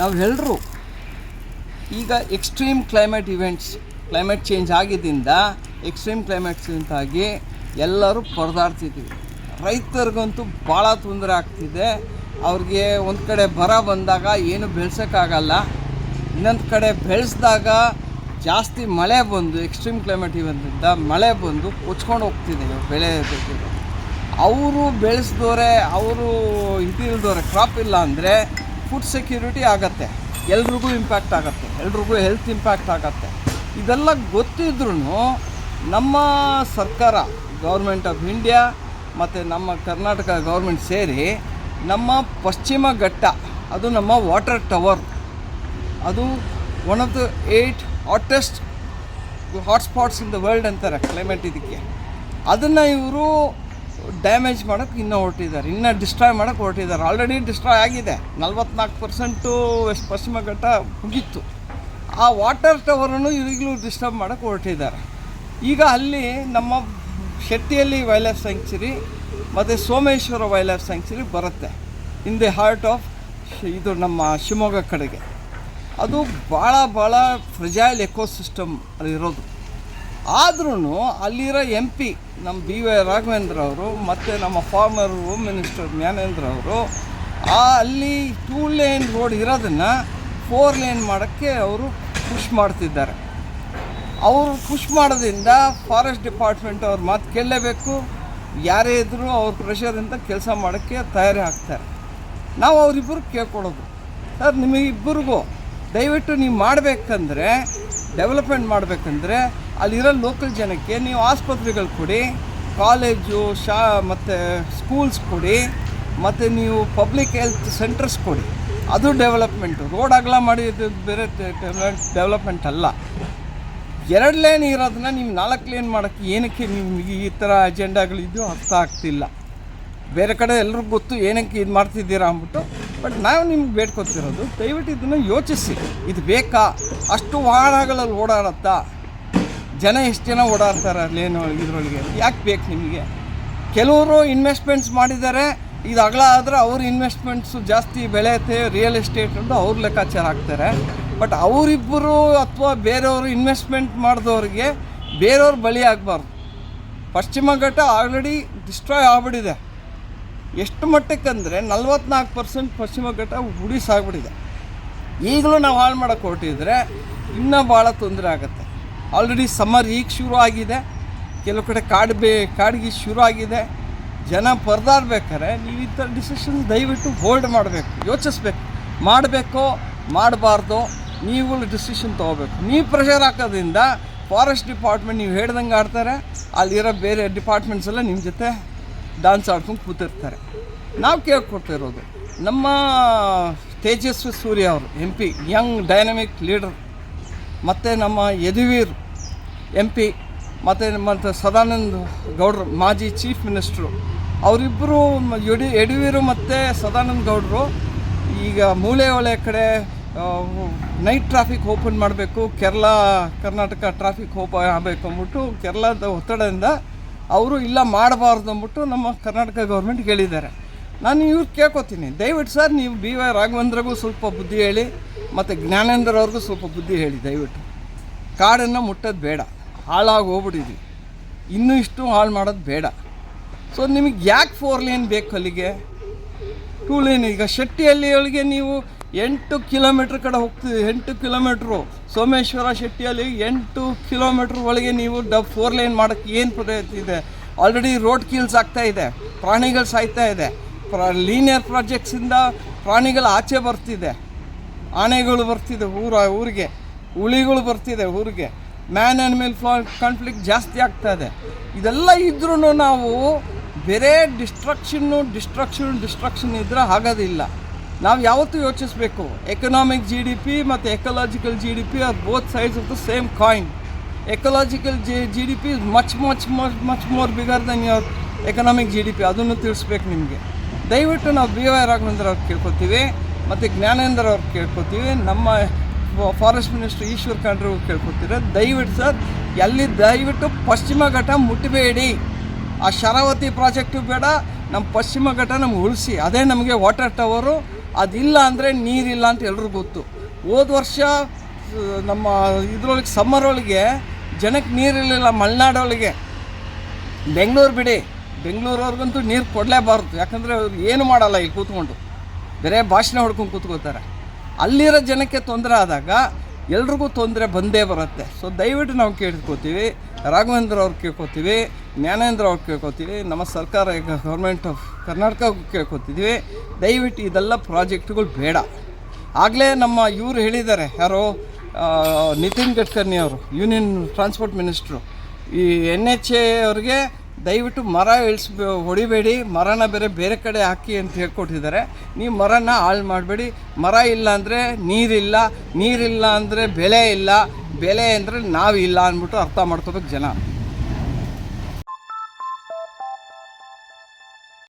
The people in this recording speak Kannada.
ನಾವು ಎಲ್ಲರೂ ಈಗ extreme climate events climate change ಆಗಿದ್ದರಿಂದ ಎಕ್ಸ್ಟ್ರೀಮ್ ಕ್ಲೈಮೇಟ್ ಚೇಂಜಾಗಿ ಎಲ್ಲರೂ ಪರದಾಡ್ತಿದ್ದೀವಿ ರೈತರಿಗಂತೂ ಭಾಳ ತೊಂದರೆ ಆಗ್ತಿದೆ. ಅವ್ರಿಗೆ ಒಂದು ಕಡೆ ಬರ ಬಂದಾಗ ಏನು ಬೆಳೆಸೋಕ್ಕಾಗಲ್ಲ. ಇನ್ನೊಂದು ಕಡೆ ಬೆಳೆಸಿದಾಗ ಜಾಸ್ತಿ ಮಳೆ ಬಂದು ಎಕ್ಸ್ಟ್ರೀಮ್ ಕ್ಲೈಮೇಟ್ ಇವೆಂಟಿಂದ ಮಳೆ ಬಂದು ಕೊಚ್ಕೊಂಡು ಹೋಗ್ತಿದೆ ಬೆಳೆ ಅವರು ಬೆಳೆಸಿದವ್ರೆ, ಅವರು ಇದಿಲ್ದವ್ರೆ ಕ್ರಾಪ್ ಇಲ್ಲ ಅಂದರೆ ಫುಡ್ ಸೆಕ್ಯೂರಿಟಿ ಆಗತ್ತೆ. ಎಲ್ರಿಗೂ ಇಂಪ್ಯಾಕ್ಟ್ ಆಗುತ್ತೆ. ಎಲ್ರಿಗೂ ಹೆಲ್ತ್ ಇಂಪ್ಯಾಕ್ಟ್ ಆಗತ್ತೆ. ಇದೆಲ್ಲ ಗೊತ್ತಿದ್ರೂ ನಮ್ಮ ಸರ್ಕಾರ ಗೌರ್ಮೆಂಟ್ ಆಫ್ ಇಂಡಿಯಾ ಮತ್ತು ನಮ್ಮ ಕರ್ನಾಟಕ ಗೌರ್ಮೆಂಟ್ ಸೇರಿ ನಮ್ಮ ಪಶ್ಚಿಮ ಘಟ್ಟ, ಅದು ನಮ್ಮ ವಾಟರ್ ಟವರ್ ಅದು one of the eight hottest hotspots in the world ಅಂತಾರೆ ಕ್ಲೈಮೇಟ್ ಇದಕ್ಕೆ. ಅದನ್ನು ಇವರು ಡ್ಯಾಮೇಜ್ ಮಾಡೋಕ್ಕೆ ಇನ್ನೂ ಹೊರಟಿದ್ದಾರೆ. ಇನ್ನೂ ಡಿಸ್ಟ್ರಾಯ್ ಮಾಡೋಕ್ಕೆ ಹೊರಟಿದ್ದಾರೆ. ಆಲ್ರೆಡಿ ಡಿಸ್ಟ್ರಾಯ್ ಆಗಿದೆ. ನಲ್ವತ್ನಾಲ್ಕು ಪರ್ಸೆಂಟು ವೆಸ್ಟ್ ಪಶ್ಚಿಮ ಘಟ್ಟ ಮುಗೀತು. ಆ ವಾಟರ್ ಟವರನ್ನು ಈಗಲೂ ಡಿಸ್ಟರ್ಬ್ ಮಾಡೋಕ್ಕೆ ಹೊರಟಿದ್ದಾರೆ. ಈಗ ಅಲ್ಲಿ ನಮ್ಮ ಶೆಟ್ಟಿಯಲ್ಲಿ ವೈಲ್ಡ್ ಲೈಫ್ ಸ್ಯಾಂಕ್ಚುರಿ ಮತ್ತು ಸೋಮೇಶ್ವರ ವೈಲ್ಡ್ ಲೈಫ್ ಸ್ಯಾಂಕ್ಚುರಿ ಬರುತ್ತೆ ಇನ್ ದಿ ಹಾರ್ಟ್ ಆಫ್ ಇದು ನಮ್ಮ ಶಿವಮೊಗ್ಗ ಕಡೆಗೆ. ಅದು ಭಾಳ ಭಾಳ ಫ್ರೆಜೈಲ್ ಎಕೋಸಿಸ್ಟಮ್ ಇರೋದು. ಆದ್ರೂ ಅಲ್ಲಿರೋ ಎಂ ಪಿ ನಮ್ಮ ಬಿ ವೈ ರಾಘವೇಂದ್ರ ಅವರು ಮತ್ತು ನಮ್ಮ ಫಾರ್ಮರ್ ಹೋಮ್ ಮಿನಿಸ್ಟರ್ ಜ್ಞಾನೇಂದ್ರ ಅವರು ಅಲ್ಲಿ ಟೂ ಲೇನ್ ರೋಡ್ ಇರೋದನ್ನು ಫೋರ್ ಲೇನ್ ಮಾಡೋಕ್ಕೆ ಅವರು ಪುಷ್ ಮಾಡ್ತಿದ್ದಾರೆ. ಅವರು ಪುಷ್ ಮಾಡೋದ್ರಿಂದ ಫಾರೆಸ್ಟ್ ಡಿಪಾರ್ಟ್ಮೆಂಟ್ ಅವ್ರ ಮಾತು ಕೇಳಲೇಬೇಕು. ಯಾರೇ ಇದ್ದರೂ ಅವ್ರ ಪ್ರೆಷರಿಂದ ಕೆಲಸ ಮಾಡೋಕ್ಕೆ ತಯಾರಿ ಆಗ್ತಾರೆ. ನಾವು ಅವರಿಬ್ಬರು ಕೇಳ್ಕೊಡೋದು ಸರ್ ನಿಮಗಿಬ್ಬರಿಗೂ ದಯವಿಟ್ಟು ನೀವು ಮಾಡಬೇಕಂದ್ರೆ ಡೆವಲಪ್ಮೆಂಟ್ ಮಾಡಬೇಕಂದ್ರೆ ಅಲ್ಲಿರೋ ಲೋಕಲ್ ಜನಕ್ಕೆ ನೀವು ಆಸ್ಪತ್ರೆಗಳು ಕೊಡಿ ಕಾಲೇಜು ಶಾ, ಮತ್ತು ಸ್ಕೂಲ್ಸ್ ಕೊಡಿ, ಮತ್ತು ನೀವು ಪಬ್ಲಿಕ್ ಹೆಲ್ತ್ ಸೆಂಟರ್ಸ್ ಕೊಡಿ. ಅದು ಡೆವಲಪ್ಮೆಂಟು ರೋಡ್ ಅಗಲ ಮಾಡಿದ್ದು ಬೇರೆ ಡೆವಲಪ್ಮೆಂಟ್ ಅಲ್ಲ. ಎರಡು ಲೇನ್ ಇರೋದನ್ನ ನೀವು ನಾಲ್ಕು ಲೇನ್ ಮಾಡೋಕ್ಕೆ ಏನಕ್ಕೆ ನಿಮ್ಗೆ ಈ ಥರ ಅಜೆಂಡಾಗಳಿದ್ದು ಅರ್ಥ ಆಗ್ತಿಲ್ಲ. ಬೇರೆ ಕಡೆ ಎಲ್ರಿಗೂ ಗೊತ್ತು ಏನಕ್ಕೆ ಇದು ಮಾಡ್ತಿದ್ದೀರಾ ಅಂದ್ಬಿಟ್ಟು ಬಟ್ ನಾವು ನಿಮ್ಗೆ ಬೇಡ್ಕೊತಿರೋದು ದಯವಿಟ್ಟು ಇದನ್ನು ಯೋಚಿಸಿ. ಇದು ಬೇಕಾ? ಅಷ್ಟು ವಾಹನಗಳಲ್ಲಿ ಓಡಾಡತ್ತಾ? ಜನ ಎಷ್ಟು ಜನ ಓಡಾಡ್ತಾರೆ ಲೇನ್ ಇದ್ರೊಳಗೆ? ಯಾಕೆ ಬೇಕು ನಿಮಗೆ? ಕೆಲವರು ಇನ್ವೆಸ್ಟ್ಮೆಂಟ್ಸ್ ಮಾಡಿದ್ದಾರೆ, ಇದು ಅಗಲ ಆದರೆ ಅವ್ರ ಇನ್ವೆಸ್ಟ್ಮೆಂಟ್ಸು ಜಾಸ್ತಿ ಬೆಳೆಯುತ್ತೆ ರಿಯಲ್ ಎಸ್ಟೇಟ್ ಅಂತ ಅವ್ರ ಲೆಕ್ಕಾಚಾರ ಹಾಕ್ತಾರೆ. ಬಟ್ ಅವರಿಬ್ಬರು ಅಥವಾ ಬೇರೆಯವರು ಇನ್ವೆಸ್ಟ್ಮೆಂಟ್ ಮಾಡಿದವ್ರಿಗೆ ಬೇರೆಯವ್ರು ಬಳಿ ಆಗಬಾರ್ದು. ಪಶ್ಚಿಮ ಘಟ್ಟ ಆಲ್ರೆಡಿ ಡಿಸ್ಟ್ರಾಯ್ ಆಗ್ಬಿಟ್ಟಿದೆ. ಎಷ್ಟು ಮಟ್ಟಕ್ಕಂದರೆ ನಲ್ವತ್ನಾಲ್ಕು ಪರ್ಸೆಂಟ್ ಪಶ್ಚಿಮ ಘಟ್ಟ ಉಡಿಸಾಗ್ಬಿಟ್ಟಿದೆ ಈಗಲೂ ನಾವು ಹಾಳು ಮಾಡೋಕ್ಕೆ ಹೊರಟಿದ್ರೆ ಇನ್ನೂ ಭಾಳ ತೊಂದರೆ ಆಗುತ್ತೆ. ಆಲ್ರೆಡಿ ಸಮ್ಮರ್ ಈಗ ಶುರು ಆಗಿದೆ. ಕೆಲವು ಕಡೆ ಕಾಡು ಬೇ, ಕಾಡಿಗೆ ಶುರು ಆಗಿದೆ. ಜನ ಪರದಾಡ್ಬೇಕಾರೆ ನೀವು ಈ ಥರ ಡಿಸಿಷನ್ ದಯವಿಟ್ಟು ಹೋಲ್ಡ್ ಮಾಡಬೇಕು, ಯೋಚಿಸ್ಬೇಕು. ಮಾಡಬೇಕೋ, ಮಾಡಬಾರ್ದು, ನೀವು ಡಿಸಿಷನ್ ತೊಗೋಬೇಕು. ನೀವು ಪ್ರೆಷರ್ ಹಾಕೋದ್ರಿಂದ ಫಾರೆಸ್ಟ್ ಡಿಪಾರ್ಟ್ಮೆಂಟ್ ನೀವು ಹೇಳ್ದಂಗೆ ಆಡ್ತಾರೆ. ಅಲ್ಲಿರೋ ಬೇರೆ ಡಿಪಾರ್ಟ್ಮೆಂಟ್ಸ್ ಎಲ್ಲ ನಿಮ್ಮ ಜೊತೆ ಡಾನ್ಸ್ ಆಡ್ಕೊಂಡು ಕೂತಿರ್ತಾರೆ. ನಾವು ಕೇಳ್ಕೊಡ್ತಿರೋದು ನಮ್ಮ ತೇಜಸ್ವಿ ಸೂರ್ಯ ಅವರು M P young dynamic leader ಮತ್ತು ನಮ್ಮ ಯದುವೀರ್ ಎಂ ಪಿ ಮತ್ತು ಮತ್ತು ಸದಾನಂದ ಗೌಡ್ರು, ಮಾಜಿ ಚೀಫ್ ಮಿನಿಸ್ಟ್ರು ಅವರಿಬ್ಬರು ಯಡಿ ಯಡುವೀರು ಮತ್ತು ಸದಾನಂದ ಗೌಡರು ಈಗ ಮೂಲೆ ಒಳೆ ಕಡೆ ನೈಟ್ ಟ್ರಾಫಿಕ್ ಓಪನ್ ಮಾಡಬೇಕು, ಕೇರಳ, ಕರ್ನಾಟಕ ಟ್ರಾಫಿಕ್ ಓಪನ್ ಆಗಬೇಕು ಅಂದ್ಬಿಟ್ಟು ಕೇರಳದ ಒತ್ತಡದಿಂದ ಅವರು ಇಲ್ಲ ಮಾಡಬಾರ್ದು ಅಂದ್ಬಿಟ್ಟು ನಮ್ಮ ಕರ್ನಾಟಕ ಗೌರ್ಮೆಂಟ್ ಹೇಳಿದ್ದಾರೆ. ನಾನು ಇವ್ರು ಕೇಳ್ಕೊತೀನಿ. ದಯವಿಟ್ಟು ಸರ್, ನೀವು ಬಿ ವೈ ರಾಘವೇಂದ್ರಗೂ ಸ್ವಲ್ಪ ಬುದ್ಧಿ ಹೇಳಿ. ಮತ್ತು ಜ್ಞಾನೇಂದ್ರ ಅವ್ರಿಗೂ ಸ್ವಲ್ಪ ಬುದ್ಧಿ ಹೇಳಿ, ದಯವಿಟ್ಟು. ಕಾಡನ್ನು ಮುಟ್ಟೋದು ಬೇಡ. ಹಾಳಾಗಿ ಹೋಗ್ಬಿಟ್ಟಿದ್ವಿ. ಇನ್ನೂ ಇಷ್ಟು ಹಾಳು ಮಾಡೋದು ಬೇಡ. ಸೊ ನಿಮಗೆ ಯಾಕೆ ಫೋರ್ ಲೇನ್ ಬೇಕು ಅಲ್ಲಿಗೆ? ಟೂ ಲೇನ್ ಈಗ ಶೆಟ್ಟಿಯಲ್ಲಿ ಒಳಗೆ ನೀವು ಎಂಟು ಕಿಲೋಮೀಟ್ರ್ ಕಡೆ ಹೋಗ್ತೀವಿ ಎಂಟು ಕಿಲೋಮೀಟ್ರು ಸೋಮೇಶ್ವರ ಶೆಟ್ಟಿಯಲ್ಲಿ ಎಂಟು ಕಿಲೋಮೀಟ್ರ್ ಒಳಗೆ ನೀವು ಡಬ್ ಫೋರ್ ಲೈನ್ ಮಾಡೋಕ್ಕೆ ಏನು ಪ್ರಯತ್ನ ಇದೆ? ಆಲ್ರೆಡಿ ರೋಡ್ ಕೀಲ್ಸ್ ಆಗ್ತಾ ಇದೆ, ಪ್ರಾಣಿಗಳು ಸಾಯ್ತಾ ಇದೆ. ಪ್ರ ಲೀನಿಯರ್ ಪ್ರಾಜೆಕ್ಟ್ಸಿಂದ ಪ್ರಾಣಿಗಳು ಆಚೆ ಬರ್ತಿದೆ. ಆನೆಗಳು ಬರ್ತಿದೆ ಊರ, ಊರಿಗೆ. ಹುಳಿಗಳು ಬರ್ತಿದೆ ಊರಿಗೆ. ಮ್ಯಾನ್ ಆ್ಯನಿಮಲ್ ಫ್ಲಾ ಕಾನ್ಫ್ಲಿಕ್ಟ್ ಜಾಸ್ತಿ ಆಗ್ತಾ ಇದೆ. ಇದೆಲ್ಲ ಇದ್ರೂ ನಾವು ಬೇರೆ ಡಿಸ್ಟ್ರಕ್ಷನ್ನು ಡಿಸ್ಟ್ರಕ್ಷನ್ ಡಿಸ್ಟ್ರಕ್ಷನ್ ಇದ್ದರೆ ಆಗೋದಿಲ್ಲ. ನಾವು ಯಾವತ್ತೂ ಯೋಚಿಸಬೇಕು. ಎಕನಾಮಿಕ್ ಜಿ ಡಿ ಪಿ ಮತ್ತು ecological G D P are both sides of the same coin ecological G G D P much much much much more bigger than your economic G D P ಅದನ್ನು ತಿಳಿಸ್ಬೇಕು ನಿಮಗೆ. ದಯವಿಟ್ಟು ನಾವು ಬಿ ವೈ ರಾಘವೇಂದ್ರ ಅವ್ರು ಕೇಳ್ಕೊತೀವಿ ಮತ್ತು ಜ್ಞಾನೇಂದ್ರ ಅವ್ರು ಕೇಳ್ಕೊತೀವಿ, ನಮ್ಮ ಫಾರೆಸ್ಟ್ ಮಿನಿಸ್ಟರ್ ಈಶ್ವರ್ ಖಂಡ್ರೆ ಕೇಳ್ಕೊತೀರ, ದಯವಿಟ್ಟು ಸರ್, ಎಲ್ಲಿ ದಯವಿಟ್ಟು ಪಶ್ಚಿಮ ಘಟ್ಟ ಮುಟ್ಟಬೇಡಿ ಆ ಶರಾವತಿ ಪ್ರಾಜೆಕ್ಟು ಬೇಡ, ನಮ್ಮ ಪಶ್ಚಿಮ ಘಟ್ಟ ನಮ್ಗೆ ಉಳಿಸಿ. ಅದೇ ನಮಗೆ ವಾಟರ್ ಟವರು ಅದಿಲ್ಲ ಅಂದರೆ ನೀರಿಲ್ಲ ಅಂತ ಎಲ್ರಿಗೂ ಗೊತ್ತು. ಹೋದ ವರ್ಷ ನಮ್ಮ ಇದ್ರೊಳಗೆ ಸಮ್ಮರ್ ಒಳಗೆ ಜನಕ್ಕೆ ನೀರಿರಲಿಲ್ಲ ಮಲೆನಾಡೊಳಗೆ ಬೆಂಗಳೂರು ಬಿಡಿ, ಬೆಂಗಳೂರವ್ರಿಗಂತೂ ನೀರು ಕೊಡಲೇಬಾರ್ದು. ಯಾಕಂದರೆ ಅವ್ರು ಏನು ಮಾಡಲ್ಲ ಇಲ್ಲಿ ಕೂತ್ಕೊಂಡು. ಬೇರೆ ಭಾಷಣ ಹೊಡ್ಕೊಂಡು ಕೂತ್ಕೋತಾರೆ ಅಲ್ಲಿರೋ ಜನಕ್ಕೆ ತೊಂದರೆ ಆದಾಗ ಎಲ್ರಿಗೂ ತೊಂದರೆ ಬಂದೇ ಬರುತ್ತೆ. ಸೊ ದಯವಿಟ್ಟು ನಾವು ಕೇಳ್ಕೊತೀವಿ, ರಾಘವೇಂದ್ರ ಅವ್ರು ಕೇಳ್ಕೊತೀವಿ, ಜ್ಞಾನೇಂದ್ರ ಅವ್ರು ಕೇಳ್ಕೊತೀವಿ, ನಮ್ಮ ಸರ್ಕಾರ ಈಗ ಗೌರ್ಮೆಂಟ್ ಆಫ್ ಕರ್ನಾಟಕ ಕೇಳ್ಕೊತಿದ್ವಿ. ದಯವಿಟ್ಟು ಇದೆಲ್ಲ ಪ್ರಾಜೆಕ್ಟ್ಗಳು ಬೇಡ. ಆಗಲೇ ನಮ್ಮ ಇವರು ಹೇಳಿದ್ದಾರೆ, ಯಾರೋ ನಿತಿನ್ ಗಡ್ಕರ್ನಿ ಅವರು ಯೂನಿಯನ್ ಟ್ರಾನ್ಸ್ಪೋರ್ಟ್ ಮಿನಿಸ್ಟ್ರು. ಈ ಎನ್ ಎಚ್ ಎ ಅವ್ರಿಗೆ ದಯವಿಟ್ಟು ಮರ ಇಳಿಸ್ ಹೊಡಿಬೇಡಿ, ಮರನ ಬೇರೆ ಬೇರೆ ಕಡೆ ಹಾಕಿ ಅಂತ ಹೇಳ್ಕೊಟ್ಟಿದ್ದಾರೆ. ನೀವು ಮರನ ಹಾಳು ಮಾಡಬೇಡಿ. ಮರ ಇಲ್ಲ ಅಂದರೆ ನೀರಿಲ್ಲ. ನೀರಿಲ್ಲ ಅಂದರೆ ಬೆಲೆ ಇಲ್ಲ. ಬೆಲೆ ಅಂದರೆ ನಾವಿಲ್ಲ ಅಂದ್ಬಿಟ್ಟು ಅರ್ಥ ಮಾಡ್ಕೋಬೇಕು ಜನ.